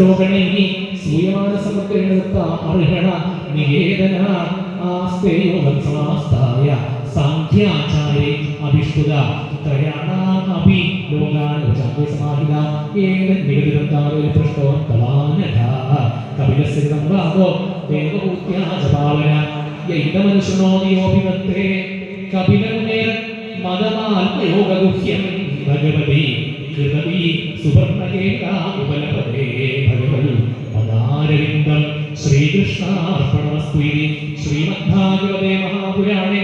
രോഗണി സൂയമാന സമഗ്രഹത്ത അർഹണ നികേതന ആസ്തേയോഗം സമാസ്തായ സാഖ്യാചാരേ അഭിഷ്കുത ത്രയാണാമപി ലോകാനുചാര്യ സമാഹിത ഏക നിഗതിരന്താരോ പൃഷ്ടോ കലാനഘ കപിലസ്യ സംവാദോ ദേവഭൂത്യാ ജപാവന യൈതമനുഷ്ണോദിയോപിമത്രേ കപിലമുനേർ മതമാത്മയോഗഗുഹ്യം ഭഗവതി. കൃതവി സുവർണകേകാ ഉപലപദേ ഭഗവൽ പദാരവിന്ദം ശ്രീകൃഷ്ണാർപ്പണമസ്തു ഇതി. ശ്രീമദ്ഭാഗവതേ മഹാപുരാണേ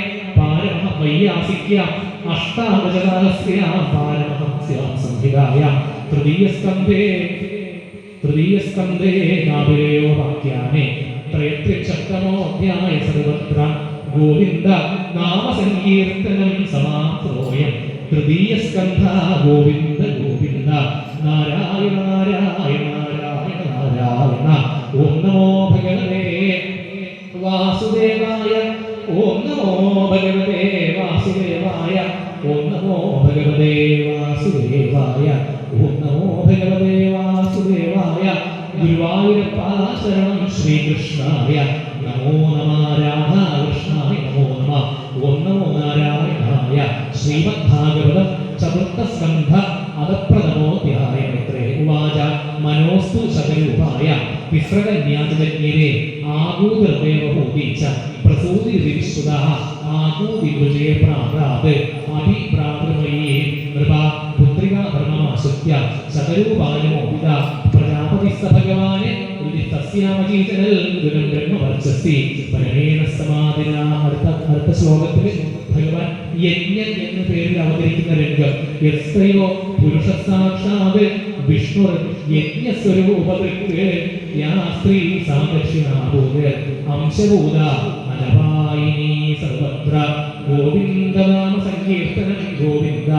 വാക്യാനെ ത്രയത്രിശതമോധ്യായ സർവത്ര ഗോവിന്ദ നാമസങ്കീർത്തനം സമാപ്തോയം. തൃതീയസ്കന്ധ ഓം നമോ ഭഗവതേ വാസുദേവായ ഓം നമോ ഭഗവതേ വാസുദേവായ ഓം നമോ ഭഗവതേ വാസുദേവായ ഓം നമോ ഭഗവതേ വാസുദേവായ ഗുരുവായൂരപ്പാശരണം ശ്രീകൃഷ്ണായ നമോ നമ രാധാകൃഷ്ണായ നമോ നമ ഓം നമോ നാരായണായ ശ്രീമദ്ഭാഗവത ചതുർത്ഥ സ്കന്ധ ശതരൂപായ വിസ്രകന്യാജജ്ഞിരെ ആകൂതദേവഭൂതീച്ച പ്രസൂതി വിശ്രുത ആകൂതി വിജയ പ്രാപ്രാത് അഭിപ്രാതൃമയീ നൃപ പുത്രികാധർമ്മമാശ്രിത്യ ധർമ്മമാശ്രിത്യ ശതരൂപായമോപിത പ്രജാപതി ഭഗവാന് അടുത്ത ശ്ലോകത്തിൽ ഭഗവാൻ യജ്ഞൻ എന്ന പേരിൽ അവതരിക്കുന്ന രംഗം. എസ്തയോ പുരുഷ സാക്ഷാത് വിഷ്ണു യജ്ഞസ്വരൂപതൃക്ക് യാ സ്ത്രീ സാദക്ഷിണാഭൂത്. അംശഭൂത അനപായിനി സർവത്ര. ഗോവിന്ദനാമ സങ്കീർത്തനം ഗോവിന്ദ.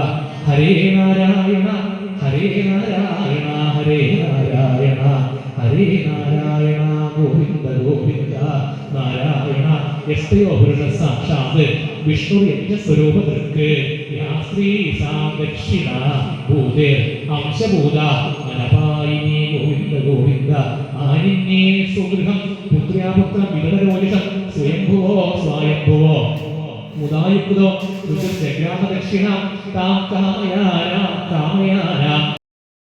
ഹരേ നാരായണ ഹരേ നാരായണ ഹരേ നാരായണ. ഹരേ നാരായണ ഗോവിന്ദ ഗോവിന്ദ. നാരായണ എസ്തയോ പുരുഷ സാക്ഷാത് വിഷ്ണു യജ്ഞസ്വരൂപതൃക്ക് യാ സ്ത്രീ സാ ദക്ഷിണ ഭൂതേ അംശഭൂത അനപായിനി ഗോവിന്ദ ഗോവിന്ദ ആനിന്യേ സുഗൃഹം പുത്ര്യാപുത്രം വിവരരോചിഷം സ്വയംഭുവോ സ്വായംഭുവോ? മുതായുക്തോ താം കാമയാനാം കാമയാനാം